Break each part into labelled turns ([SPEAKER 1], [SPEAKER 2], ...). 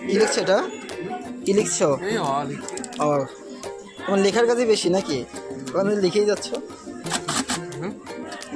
[SPEAKER 1] কি লিখছো এটা কি লিখছো ও তোমার লেখার কাজই বেশি নাকি? ওখানে লিখেই যাচ্ছ।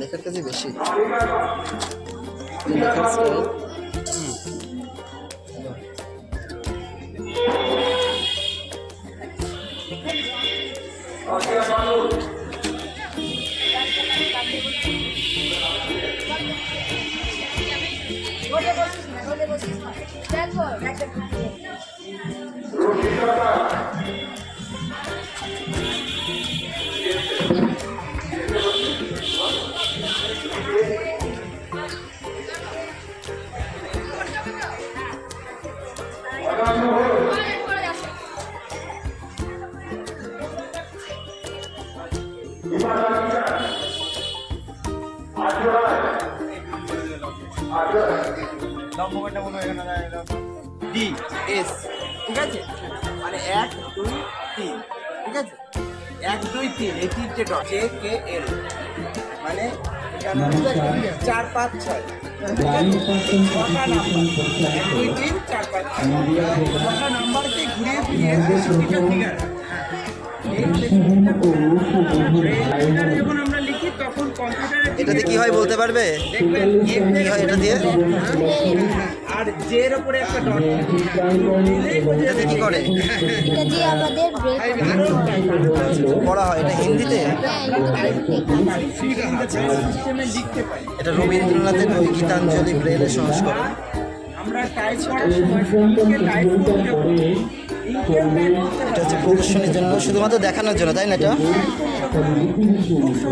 [SPEAKER 1] লেখার কাজই বেশি। লেখার স্টাইল
[SPEAKER 2] 我们一 তিন এই ডট জে কে এল। মানে চার পাঁচ ছয়। ছটা নাম্বার। এক দুই তিন চার পাঁচ ছটা নাম্বারকে ঘুরিয়ে ফিরিয়ে তেষট্টিটা ফিগার যখন আমরা লিখি তখন কম্পিউটারে
[SPEAKER 1] এটাতে কি হয় বলতে পারবে?
[SPEAKER 2] দেখবেন
[SPEAKER 1] কি হয় এটা দিয়ে।
[SPEAKER 2] আর জে এর উপরে একটা ডট
[SPEAKER 1] কি করে?
[SPEAKER 3] এটা দিয়ে আমাদের
[SPEAKER 1] পড়া হয় এটা হিন্দিতে?
[SPEAKER 2] সিস্টেমে লিখতে পারি
[SPEAKER 1] এটা রবীন্দ্রনাথের ওই গীতাঞ্জলি ব্রেলের সংস্করণ।
[SPEAKER 2] আমরা টাইপ করার সময় টাইপ করতে
[SPEAKER 1] এটা হচ্ছে প্রদর্শনীর জন্য শুধুমাত্র দেখানোর জন্য তাই না এটা?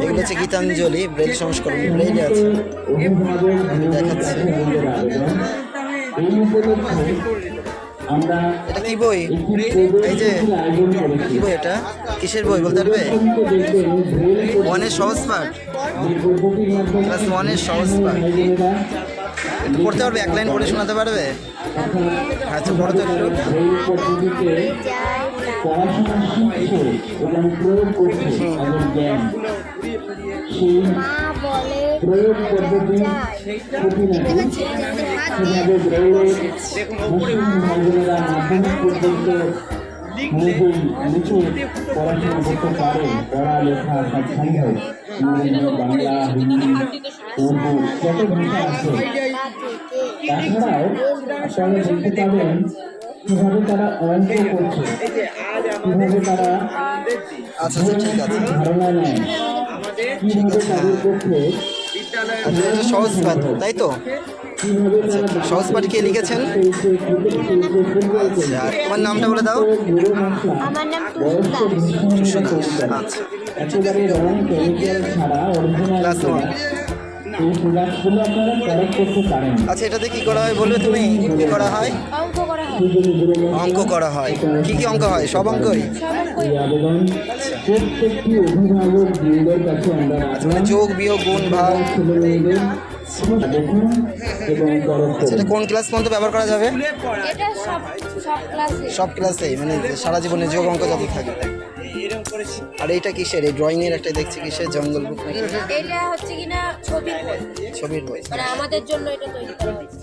[SPEAKER 1] এগুলো হচ্ছে গীতাঞ্জলি ব্রেল সংস্করণ ব্রেলে আছে। আমি দেখাচ্ছি
[SPEAKER 4] আমরা
[SPEAKER 1] এটা কি বই? এই যে কি বই এটা? কিসের বই বলতে পারবে? ওয়ানের সহজ পাঠ। ক্লাস ওয়ানের সহজ পাঠ। একটু পড়তে পারবে? এক লাইন পড়ে শোনাতে পারবে? আচ্ছা পড়ো তো একটু।
[SPEAKER 4] পড়াশোনা শিখছে এবং প্রয়োগ করছে জ্ঞান।
[SPEAKER 3] মা বলে
[SPEAKER 4] প্রয়োগ পদ্ধতি কীভাবে মুসলিম ভাইবোনেরা মাধ্যমিক পর্যন্ত মুখে নিচে পড়াশোনা করতে পারে পড়ালেখা সব সম্ভব বাংলা হিন্দি উর্দু যত ভাষা আছে তাছাড়াও আপনারা পাবেন কীভাবে তারা অঙ্ক করছে কীভাবে তারা
[SPEAKER 1] আচ্ছা আচ্ছা ঠিক আছে
[SPEAKER 4] ধারণা নেয়
[SPEAKER 2] আমাদের
[SPEAKER 1] আচ্ছা এটা সহজ পাঠ তাই তো? সহজ পাঠ কে লিখেছেন। আর তোমার নামটা বলে দাও।
[SPEAKER 3] আমার নাম টুসু দাস।
[SPEAKER 1] আচ্ছা। ক্লাস ওয়ান
[SPEAKER 4] আপনারা
[SPEAKER 1] আচ্ছা এটাতে কি করা হয়? বলবে তুমি কি করা হয়?
[SPEAKER 3] অঙ্ক
[SPEAKER 1] অঙ্ক করা হয়। কি কি অঙ্ক হয়? সব অঙ্কই? যোগ বিয়োগ গুণ ভাগ। সেটা কোন ক্লাস পর্যন্ত ব্যবহার করা যাবে?
[SPEAKER 3] সব ক্লাসে।
[SPEAKER 1] মানে সারা জীবনে যোগ অঙ্ক যত থাকে। আর এইটা কিসের? এই ড্রয়িং এর একটা দেখছি কিসের? জঙ্গল বুক
[SPEAKER 3] এটা হচ্ছে কিনা ছবির বই।
[SPEAKER 1] ছবির বই।
[SPEAKER 3] মানে আমাদের জন্য এটা তৈরি করা হয়েছে।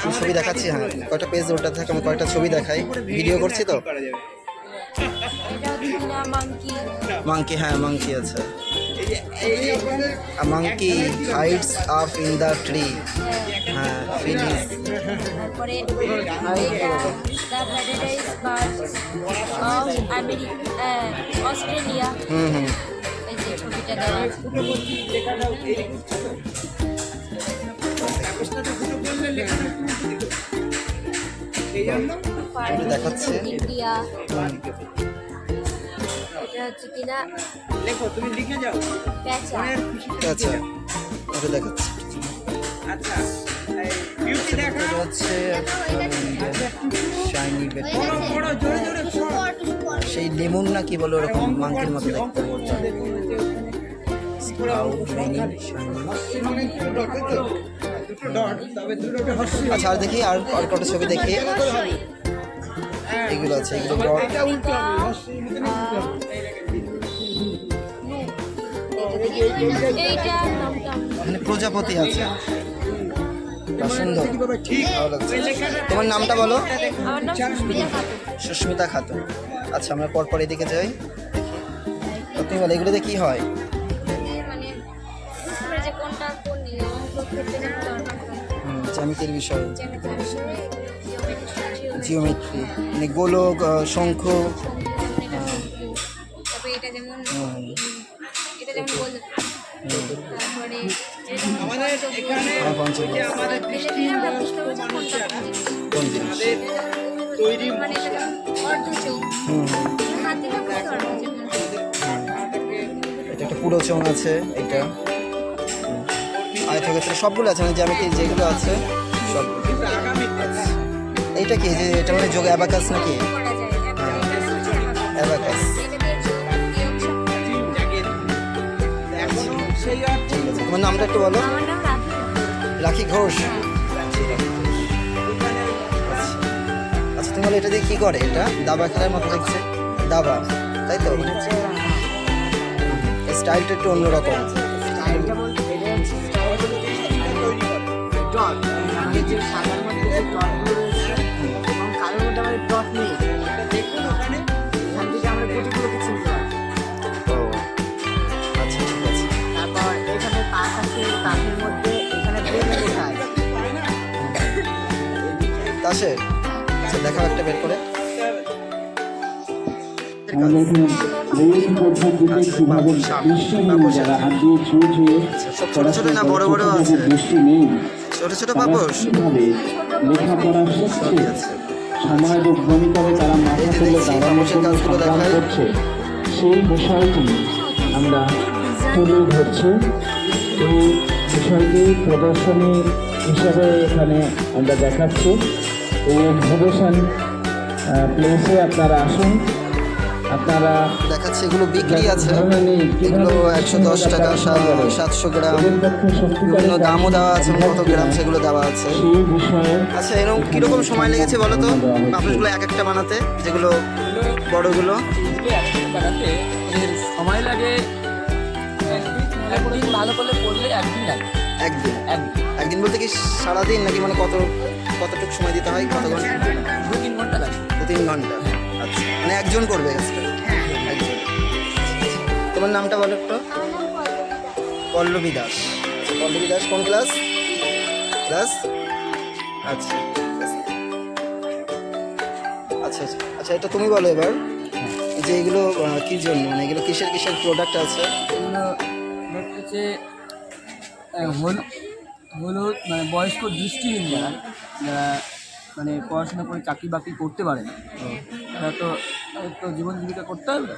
[SPEAKER 3] ছবি ছবি
[SPEAKER 1] দেখাচ্ছি হ্যাঁ। কয়টা পেজ ওটা থাকে আমি কয়টা ছবি দেখাই। ভিডিও করছি তো?
[SPEAKER 3] মাংকি
[SPEAKER 1] মাংকি হ্যাঁ মাংকি আছে।
[SPEAKER 2] এই যে এই আপনাদের
[SPEAKER 1] A monkey, hides up in the tree. হ্যাঁ ফিলিস
[SPEAKER 3] দ্য অস্ট্রেলিয়া
[SPEAKER 1] হুম হুম।
[SPEAKER 3] এই যে
[SPEAKER 1] দেখাচ্ছে।
[SPEAKER 3] ইন্ডিয়া এটা হচ্ছে কিনা?
[SPEAKER 2] লেখো তুমি লিখে যাও।
[SPEAKER 3] প্যাঁচা।
[SPEAKER 2] মনের খুশি
[SPEAKER 1] আচ্ছা
[SPEAKER 2] আচ্ছা বিউটি দেখা
[SPEAKER 1] হচ্ছে শাইনি বেট
[SPEAKER 2] পড়ো জোরে জোরে পড়ো
[SPEAKER 1] সেই লেমন না কি বলে ওরকম মাংকির মতো দেখতে আচ্ছা আর দেখি আর আর কটা ছবি দেখি। এগুলো আছে এগুলো মানে প্রজাপতি আছে। সুন্দর। ভালো লাগছে। তোমার নামটা বলো?
[SPEAKER 3] সুস্মিতা খাতুন।
[SPEAKER 1] আচ্ছা আমরা পরপর এদিকে যাই। তুমি বলো এগুলোতে কি হয়?
[SPEAKER 3] মানে স্কুলে জিওমেট্রি
[SPEAKER 1] মানে গোলক শঙ্খ
[SPEAKER 3] এটা এটা এটা এটা মানে এটা।
[SPEAKER 1] এটা একটা পুরো আছে এইটা আয়তক্ষেত্রে সবগুলো আছে মানে জ্যামিতি যেগুলো আছে এইটা কি? যে এটা মানে যোগ অ্যাবাকাস নাকি?
[SPEAKER 3] এটা।
[SPEAKER 1] অ্যাবাকাস
[SPEAKER 3] এটা
[SPEAKER 1] তোমার নামটা একটু বলো।
[SPEAKER 3] রাখি
[SPEAKER 1] ঘোষ। আচ্ছা তুমি বলো এটা দিয়ে কি করে? এটা দাবা খেলার মতো দেখছে। দাবা তাই তো? স্টাইলটা একটু অন্যরকম।
[SPEAKER 5] স্টাইলটা কালোর ডট নেই
[SPEAKER 2] দেখুন ওখানে
[SPEAKER 5] এখান থেকে আমরা কোটিগুলোকে চিনতে
[SPEAKER 1] ও আচ্ছা ঠিক আছে।
[SPEAKER 5] তারপর এখানে তাক আছে তাকের মধ্যে এখানে ব্রেন লেখা আছে।
[SPEAKER 1] তাসে আচ্ছা দেখাও একটা বের করে। ছোট ছোট না বড় বড় আছে। ছোট ছোট
[SPEAKER 4] কীভাবে লেখাপড়া
[SPEAKER 1] আছে।
[SPEAKER 4] সমাজ ভূমিকাকে তারা মাথা তুলে দাঁড়ানোর জন্য সংগ্রাম করছে। সেই বিষয়টি আমরা তুলে ধরছি। এই বিষয়টি প্রদর্শনী হিসাবে এখানে আমরা দেখাচ্ছি। এই এক্সিবিশন প্লেসে আপনারা আসুন। আপনারা
[SPEAKER 1] দেখাচ্ছে এগুলো বিক্রি আছে। এগুলো একশো দশ টাকা সা- সাতশো গ্রাম। বিভিন্ন দামও দেওয়া আছে কত গ্রাম সেগুলো দেওয়া আছে। আচ্ছা এরকম কীরকম সময় লেগেছে বলো তো? পাপোশগুলো এক একটা বানাতে যেগুলো বড়গুলো?
[SPEAKER 6] বানাতে সময় লাগে একদিন একদিন ভালো করে পড়লে একদিন লাগে।
[SPEAKER 1] একদিন?
[SPEAKER 6] একদিন।
[SPEAKER 1] একদিন বলতে কি সারাদিন নাকি মানে কত কতটুকু সময় দিতে হয়? কত ঘণ্টা
[SPEAKER 6] দু তিন ঘণ্টা লাগে।
[SPEAKER 1] দু তিন ঘণ্টা। মানে একজন করবে। তোমার নামটা বলো একটু।
[SPEAKER 3] পল্লবী দাস।
[SPEAKER 1] পল্লবী দাস কোন ক্লাস? ক্লাস? আচ্ছা। আচ্ছা আচ্ছা। আচ্ছা এটা তুমি বলো এবার। যে এগুলো কী জন্য? মানে এগুলো কিসের কিসের প্রোডাক্ট আছে?
[SPEAKER 6] এগুলো হচ্ছে হলুদ মানে বয়স্ক দৃষ্টিহীন যারা যারা মানে পড়াশোনা করে চাকরি বাকরি করতে পারে না। তারা তো তো জীবন জীবিকা করতে হবে।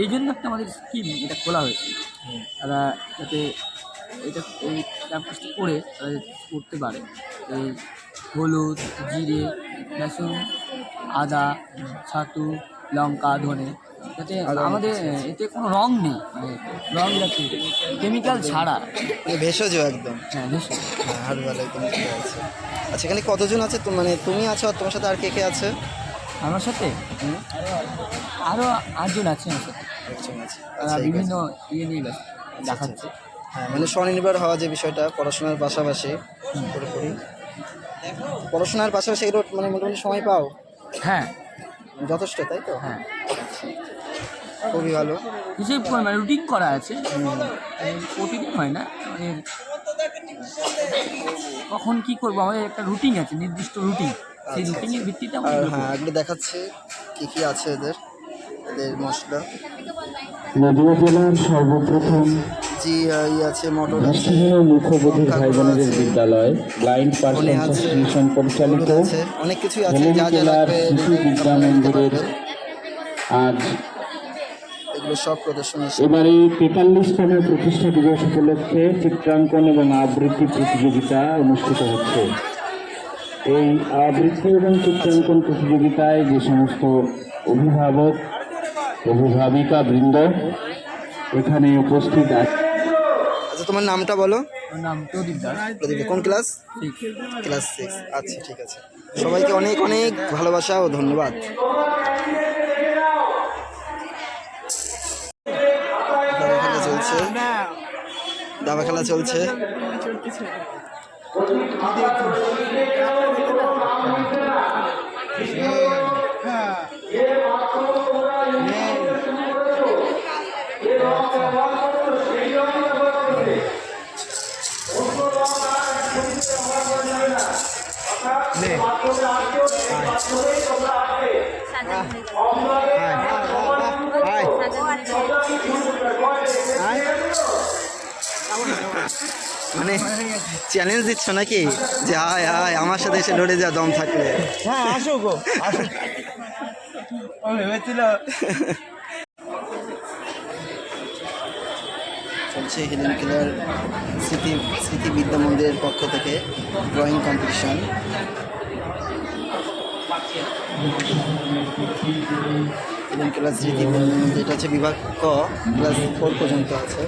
[SPEAKER 6] এই জন্য একটা আমাদের স্কিম এটা খোলা হয়েছে। তারা যাতে এটা এই ক্যাম্পাসটা করে তারা করতে পারে। এই হলুদ জিরে বেসন আদা ছাতু লঙ্কা ধনে যাতে আমাদের এতে কোনো রং নেই। মানে রং যাতে কেমিক্যাল ছাড়া।
[SPEAKER 1] ভেষজ একদম।
[SPEAKER 6] হ্যাঁ ভেষজ।
[SPEAKER 1] হ্যাঁ ভালো একদম আচ্ছা এখানে কতজন আছে? মানে তুমি আছো আর তোমার সাথে আর কে কে আছে?
[SPEAKER 6] আমার সাথে? আরও আটজন আছে আমার সাথে।
[SPEAKER 1] আচ্ছা।
[SPEAKER 6] বিভিন্ন ইয়ে নিয়ে ব্যস্ত। দেখাচ্ছে।
[SPEAKER 1] হ্যাঁ মানে স্বনির্ভর হওয়া যে বিষয়টা পড়াশোনার পাশাপাশি পুরোপুরি। পড়াশোনার পাশাপাশি এগুলো মানে মোটামুটি সময় পাও?
[SPEAKER 6] হ্যাঁ।
[SPEAKER 1] যথেষ্ট তাই তো?
[SPEAKER 6] হ্যাঁ।
[SPEAKER 1] খুবই ভালো।
[SPEAKER 6] করে মানে রুটিন করা আছে। প্রতিদিন হয় না। মানে কখন কি করব? আমাদের একটা রুটিন আছে নির্দিষ্ট রুটিন সেই রুটিনের ভিত্তিতে আমরা
[SPEAKER 1] আর হ্যাঁ। এগুলো দেখাচ্ছে কি কি আছে এদের এদের মশলা।
[SPEAKER 4] নদীয়া জেলার সর্বপ্রথম
[SPEAKER 1] জি ই আছে মটর আছে।
[SPEAKER 4] দৃষ্টিহীন ভাই বোনেদের বিদ্যালয় ব্লাইন্ড পার্সন অ্যাসোসিয়েশন পরিচালিত।
[SPEAKER 1] অনেক কিছুই আছে যা যা লাগবে
[SPEAKER 4] শিশু বিদ্যা মন্দিরের আজ
[SPEAKER 1] এগুলো সব প্রদর্শনী
[SPEAKER 4] এবারে তেতাল্লিশতম প্রতিষ্ঠা দিবস উপলক্ষে চিত্রাঙ্কন এবং আবৃত্তি প্রতিযোগিতা অনুষ্ঠিত হচ্ছে। এই আবৃত্তি এবং চিত্রাঙ্কন প্রতিযোগিতায় যে সমস্ত অভিভাবক অভিভাবিকা বৃন্দ এখানে উপস্থিত আছে
[SPEAKER 1] আচ্ছা তোমার নামটা বলো?
[SPEAKER 6] নাম প্রদীপ দাস।
[SPEAKER 1] প্রদীপ কোন ক্লাস? ক্লাস সিক্স আচ্ছা ঠিক আছে। সবাইকে অনেক অনেক ভালোবাসা ও ধন্যবাদ। দাবা খেলা চলছে। দাবা খেলা চলছে। মানে চ্যালেঞ্জ দিচ্ছ নাকি? যে আয় আয় আমার সাথে এসে লড়ে যা দম থাকলে।
[SPEAKER 2] হ্যাঁ আসো গো ভেবেছিল
[SPEAKER 1] চলছে হিলেন কিলার স্মৃতি স্মৃতি বিদ্যা মন্দিরের পক্ষ থেকে ড্রয়িং কম্পিটিশন হিলেন কিলার স্মৃতি বিদ্যা মন্দির এটা হচ্ছে বিভাগ ক ক্লাস ফোর পর্যন্ত আছে।